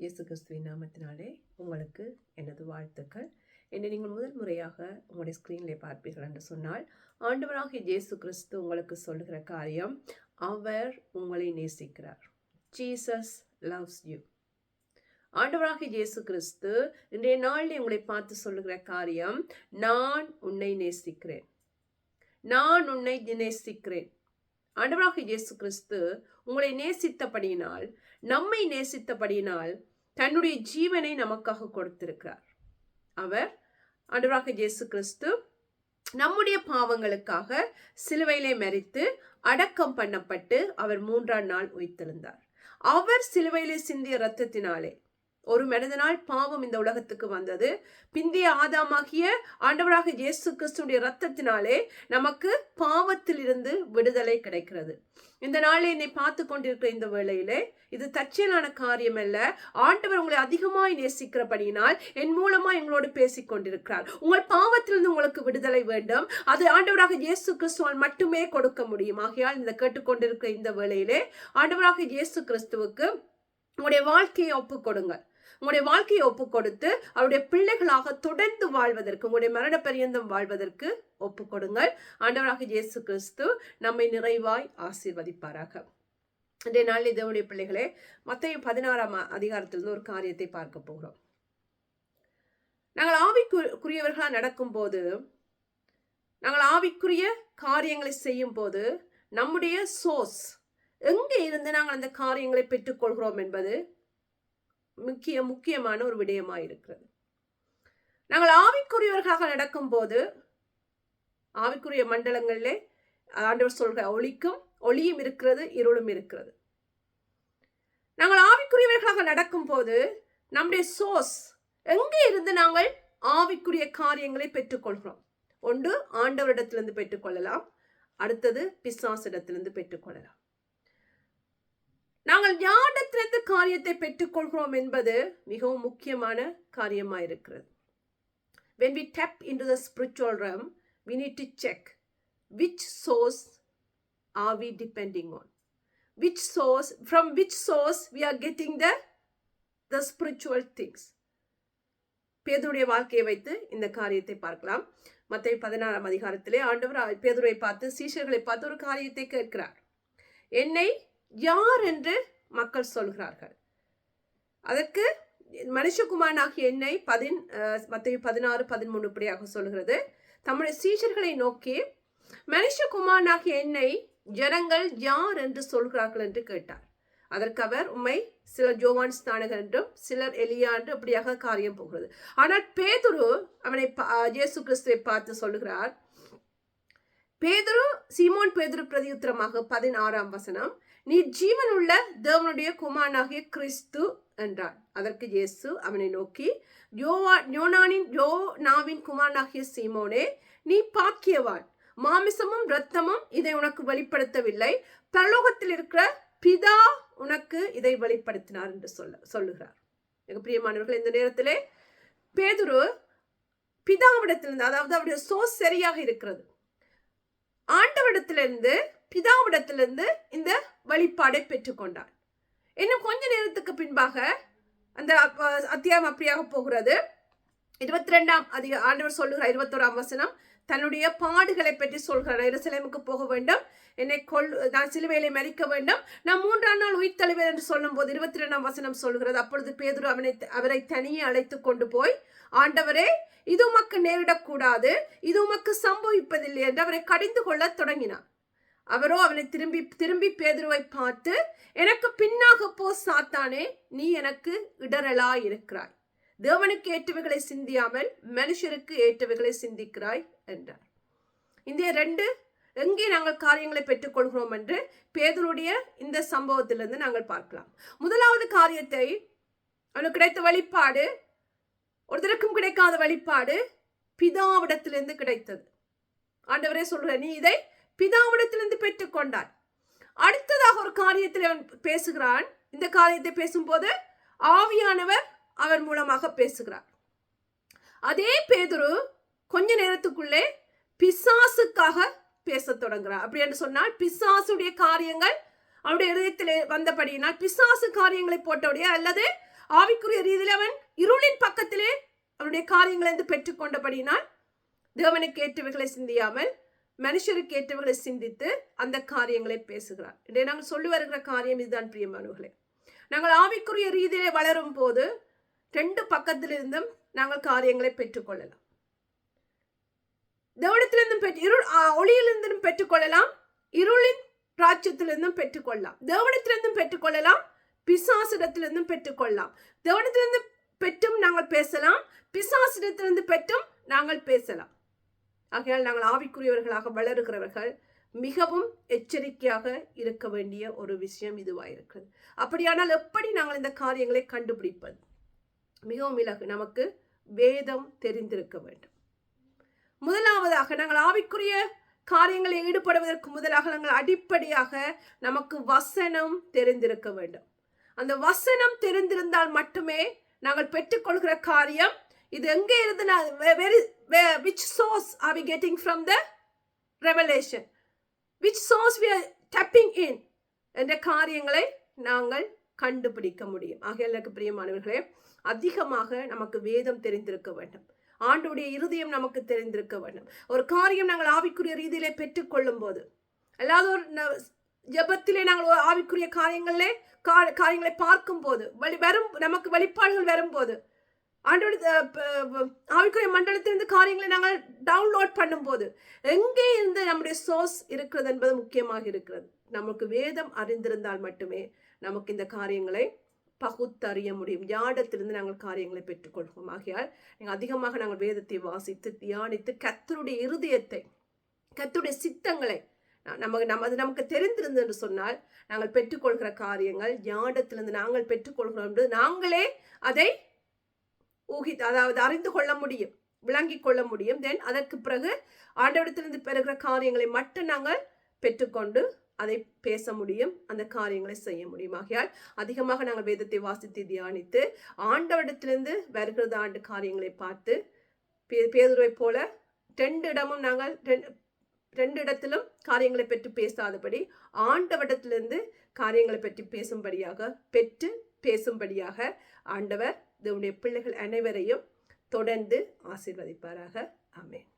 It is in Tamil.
இயேசு கிறிஸ்துவின் நாமத்தினாலே உங்களுக்கு எனது வாழ்த்துக்கள். என்னை நீங்கள் முதல் முறையாக உங்களுடைய ஸ்க்ரீனில் பார்ப்பீர்கள் என்று சொன்னால் ஆண்டவராகிய இயேசு கிறிஸ்து உங்களுக்கு சொல்லுகிற காரியம் அவர் உங்களை நேசிக்கிறார். ஜீசஸ் லவ்ஸ் யூ ஆண்டவராகிய இயேசு கிறிஸ்து இன்றைய நாளில் உங்களை பார்த்து சொல்லுகிற காரியம் நான் உன்னை நேசிக்கிறேன். நான் உன்னை நேசிக்கிறேன். ஆண்டவராக இயேசு கிறிஸ்து உங்களை நேசித்தபடியினால் நம்மை நேசித்தபடியினால் தன்னுடைய ஜீவனை நமக்காக கொடுத்திருக்கிறார். அவர் ஆண்டவராக இயேசு கிறிஸ்து நம்முடைய பாவங்களுக்காக சிலுவையிலே மறித்து அடக்கம் பண்ணப்பட்டு அவர் மூன்றாம் நாள் உயிர்த்தெழுந்தார். அவர் சிலுவையிலே சிந்திய இரத்தத்தினாலே ஒரு மனிதனால் பாவம் இந்த உலகத்துக்கு வந்தது. பிந்திய ஆதாமாகிய ஆண்டவராக இயேசு கிறிஸ்துடைய ரத்தத்தினாலே நமக்கு பாவத்திலிருந்து விடுதலை கிடைக்கிறது. இந்த நாளில் என்னை பார்த்து கொண்டிருக்கிற இந்த வேளையிலே இது தற்செயலான காரியம் அல்ல ஆண்டவர் உங்களை அதிகமாய் நேசிக்கிறபடியினால் என் மூலமா எங்களோடு பேசிக் கொண்டிருக்கிறார். உங்கள் பாவத்திலிருந்து உங்களுக்கு விடுதலை வேண்டும். அது ஆண்டவராக இயேசு கிறிஸ்துவால் மட்டுமே கொடுக்க முடியும். ஆகையால் இந்த கேட்டுக்கொண்டிருக்கிற இந்த வேளையிலே ஆண்டவராக இயேசு கிறிஸ்துவுக்கு உங்களுடைய வாழ்க்கையை ஒப்புக் கொடுங்கள். உங்களுடைய வாழ்க்கையை ஒப்பு கொடுத்து அவருடைய பிள்ளைகளாக தொடர்ந்து வாழ்வதற்கு உங்களுடைய மரண பரியந்தம் வாழ்வதற்கு ஒப்பு கொடுங்கள் ஆண்டவராக இயேசு கிறிஸ்து நம்மை நிறைவாய் ஆசீர்வதிப்பாராக. இன்றைய நாள் இதனுடைய பிள்ளைகளே மத்திய பதினாறாம் அதிகாரத்திலிருந்து ஒரு காரியத்தை பார்க்க போகிறோம். நாங்கள் ஆவிக்குரியவர்களாக நடக்கும்போது நாங்கள் ஆவிக்குரிய காரியங்களை செய்யும் போது நம்முடைய சோர்ஸ் எங்கே இருந்து நாங்கள் அந்த காரியங்களை பெற்றுக்கொள்கிறோம் என்பது முக்கிய முக்கியமான ஒரு விடயமாக இருக்கிறது நாங்கள் ஆவிக்குரியவர்களாக நடக்கும்போது ஆவிக்குரிய மண்டலங்களிலே ஆண்டவர் சொல்கிற ஒளிக்கும் ஒளியும் இருக்கிறது இருளும் இருக்கிறது. நாங்கள் ஆவிக்குரியவர்களாக நடக்கும்போது நம்முடைய சோர்ஸ் எங்கே இருந்து நாங்கள் ஆவிக்குரிய காரியங்களை பெற்றுக்கொள்கிறோம்? ஒன்று ஆண்டவரிடத்திலிருந்து பெற்றுக்கொள்ளலாம். அடுத்தது பிசாசிடத்திலிருந்து பெற்றுக்கொள்ளலாம். நாங்கள் யாரிடத்திலிருந்து காரியத்தை பெற்றுக்கொள்கிறோம் என்பது மிகவும் முக்கியமான காரியமாக இருக்கிறது when we into the spiritual realm we need to check which source are we depending on which source from which source we are getting the the spiritual things பேதுடைய வாழ்க்கையை வைத்து இந்த காரியத்தை பார்க்கலாம். மற்ற பதினாறாம் அதிகாரத்திலே ஆண்டவர் பேதுரை பார்த்து சீஷர்களை பார்த்து ஒரு காரியத்தை கேட்கிறார். என்னை யார் என்று மக்கள் சொல்கிறார்கள். அதற்கு மனுஷகுமாரனாகிய என்னை பதின் மத்திய பதினாறு பதிமூணு இப்படியாக சொல்கிறது. தம்முடைய சீஷர்களை நோக்கி மனுஷகுமாரனாகிய என்னை ஜனங்கள் யார் என்று சொல்கிறார்கள் என்று கேட்டார். அதற்கு அவர் உண்மை சிலர் ஜோவான் ஸ்தானகர் என்றும் சிலர் எலியா என்று அப்படியாக காரியம் போகிறது. ஆனால் பேதுரு அவனை இயேசு கிறிஸ்துவை பார்த்து சொல்லுகிறார் பேதுரு சீமோன் பேதுரு பிரதியுத்திரமாக பதினாறாம் வசனம் நீ ஜீவன் உள்ள தேவனுடைய குமாரனாகிய கிறிஸ்து என்றான் அதற்கு இயேசு அவனை நோக்கி யோவா யோனானின் யோனாவின் குமாரனாகிய சீமோனே நீ பாக்கியவான். மாமிசமும் இரத்தமும் இதை உனக்கு வெளிப்படுத்தவில்லை. பரலோகத்தில் இருக்கிற பிதா உனக்கு இதை வெளிப்படுத்தினார் என்று சொல்ல சொல்லுகிறார். எங்க பிரியமானவர்கள் இந்த நேரத்திலே பேதுரு பிதாவிடத்திலிருந்து அதாவது அவருடைய சோஸ் சரியாக இருக்கிறது. ஆண்டவரிடத்திலிருந்து பிதாவிடத்திலிருந்து இந்த வழிபாடை பெற்றுக்கொண்டார். இன்னும் கொஞ்ச நேரத்துக்கு பின்பாக அந்த அத்தியாயம் அப்படியாக போகிறது. இருபத்தி ரெண்டாம் அதிக ஆண்டவர் சொல்லுகிறார் இருபத்தோராம் வசனம் தன்னுடைய பாடுகளை பற்றி சொல்கிறார். எருசலேமுக்கு போக வேண்டும். என்னை கொல் நான் சிலுவையிலே மறிக்க வேண்டும். நான் மூன்றாம் நாள் உயிர் தலைவர் என்று சொல்லும் போது இருபத்தி ரெண்டாம் வசனம் சொல்கிறது. அப்பொழுது பேதுரு அவனை அவரை தனியே அழைத்து கொண்டு போய் ஆண்டவரே இது உமக்கு நேரிடக்கூடாது. இது உமக்கு சம்பவிப்பதில்லை என்று அவரை கடிந்து கொள்ள தொடங்கினார். அவரோ அவனை திரும்பி திரும்பி பேதுருவை பார்த்து எனக்கு பின்னாக போ சாத்தானே நீ எனக்கு இடரலா இருக்கிறாய் தேவனுக்கு ஏற்றவைகளை சிந்தியாமல் மனுஷருக்கு ஏற்றவைகளை சிந்திக்கிறாய் என்றார். இந்த ரெண்டு எங்கே நாங்கள் காரியங்களை பெற்றுக்கொள்கிறோம் என்று பேதருடைய இந்த சம்பவத்திலிருந்து நாங்கள் பார்க்கலாம். முதலாவது காரியத்தை அவனுக்கு கிடைத்த வழிபாடு ஒருத்தருக்கும் கிடைக்காத வழிபாடு பிதாவிடத்திலிருந்து கிடைத்தது. ஆண்டவரே சொல்ற நீ இதை பிதாவிடத்திலிருந்து பெற்றுக்கொண்டார் அடுத்ததாக ஒரு காரியத்தில் அவன் பேசுகிறான். இந்த காரியத்தை பேசும்போது ஆவியானவர் அவர் மூலமாக பேசுகிறார். அதே பேதுரு கொஞ்ச நேரத்துக்குள்ளே பிசாசுக்காக பேசத் தொடங்குறார் அப்படி என்று சொன்னால் பிசாசுடைய காரியங்கள் அவருடைய இதயத்தில் வந்தபடியினால் பிசாசு காரியங்களை போட்டவுடைய அல்லது ஆவிக்குரிய ரீதியில் அவன் இருளின் பக்கத்திலே அவனுடைய காரியங்களை இருந்து தேவனுக்கு ஏற்றவைகளை சிந்தியாமல் மனுஷருக்கு ஏற்றவர்களை சிந்தித்து அந்த காரியங்களை பேசுகிறார். இதை நாங்கள் சொல்லி வருகிற காரியம் இதுதான் பிரியமானவர்களே. நாங்கள் ஆவிக்குரிய ரீதியிலே வளரும் போது ரெண்டு பக்கத்திலிருந்தும் நாங்கள் காரியங்களை பெற்றுக்கொள்ளலாம். தேவனத்திலிருந்தும் பெற்று இருள் ஒளியிலிருந்தும் பெற்றுக்கொள்ளலாம் இருளின் ராஜ்யத்திலிருந்தும் பெற்றுக்கொள்ளலாம். தேவனத்திலிருந்தும் பெற்றுக்கொள்ளலாம் பிசாசிடத்திலிருந்தும் பெற்றுக்கொள்ளலாம். தேவனத்திலிருந்து பெற்றும் நாங்கள் பேசலாம் பிசாசிடத்திலிருந்து பெற்றும் நாங்கள் பேசலாம். ஆகையால் நாங்கள் ஆவிக்குரியவர்களாக வளருகிறவர்கள் மிகவும் எச்சரிக்கையாக இருக்க வேண்டிய ஒரு விஷயம் இதுவாக இருக்கிறது அப்படியானால் எப்படி நாங்கள் இந்த காரியங்களை கண்டுபிடிப்பது? மிகவும் இலகு. நமக்கு வேதம் தெரிந்திருக்க வேண்டும். முதலாவதாக நாங்கள் ஆவிக்குரிய காரியங்களில் ஈடுபடுவதற்கு முதலாக நாங்கள் அடிப்படையாக நமக்கு வசனம் தெரிந்திருக்க வேண்டும். அந்த வசனம் தெரிந்திருந்தால் மட்டுமே நாங்கள் பெற்றுக்கொள்கிற காரியம் இது எங்கே இருந்து நான் very which source are we getting from the revelation which source we are tapping in என்ற காரியங்களை நாங்கள் கண்டுபிடிக்க முடியும். ஆக எனக்கு பிரியமானவர்களே அதிகமாக நமக்கு வேதம் தெரிந்திருக்க வேண்டும். ஆண்டுடைய இருதயம் நமக்கு தெரிந்திருக்க வேண்டும். ஒரு காரியம் நாங்கள் ஆவிக்குரிய ரீதியிலே பெற்றுக்கொள்ளும் போது அல்லாத ஒரு ஜபத்திலே நாங்கள் ஒரு ஆவிக்குரிய காரியங்களிலே கா- காரியங்களை பார்க்கும் போது வழி வரும் நமக்கு வெளிப்பாடுகள் வரும்போது ஆண்டோட ஆவிக்குரிய மண்டலத்திலிருந்து காரியங்களை நாங்கள் டவுன்லோட் பண்ணும்போது எங்கே இருந்து நம்முடைய சோர்ஸ் இருக்கிறது என்பது முக்கியமாக இருக்கிறது. நமக்கு வேதம் அறிந்திருந்தால் மட்டுமே நமக்கு இந்த காரியங்களை பகுத்தறிய முடியும். யாடத்திலிருந்து நாங்கள் காரியங்களை பெற்றுக்கொள்வோம்? ஆகையால் நீங்கள் அதிகமாக நாங்கள் வேதத்தை வாசித்து தியானித்து கத்தருடைய இருதயத்தை கத்தருடைய சித்தங்களை நமக்கு நம்ம அது நமக்கு தெரிந்திருந்தது என்று சொன்னால் நாங்கள் பெற்றுக்கொள்கிற காரியங்கள் யாடத்திலிருந்து நாங்கள் பெற்றுக்கொள்கிறோம் என்று நாங்களே அதை ஊகி அதாவது அறிந்து கொள்ள முடியும் விளங்கிக் கொள்ள முடியும். தென் அதற்கு பிறகு ஆண்டவரிடத்திலிருந்து பெறுகிற காரியங்களை மட்டும் நாங்கள் பெற்றுக்கொண்டு அதை பேச முடியும் அந்த காரியங்களை செய்ய முடியும். ஆகையால் அதிகமாக நாங்கள் வேதத்தை வாசித்து தியானித்து ஆண்டவரிடத்திலிருந்து வருகிறது ஆண்டு காரியங்களை பார்த்து பே பேதுருவை போல ரெண்டு இடமும் நாங்கள் ரெண்டு ரெண்டு இடத்திலும் காரியங்களை பெற்று பேசாதபடி ஆண்டவரிடத்திலிருந்து காரியங்களை பற்றி பேசும்படியாக பெற்று பேசும்படியாக ஆண்டவர் தேவனுடைய பிள்ளைகள் அனைவரையும் தொடர்ந்து ஆசீர்வதிப்பாராக. அமேன்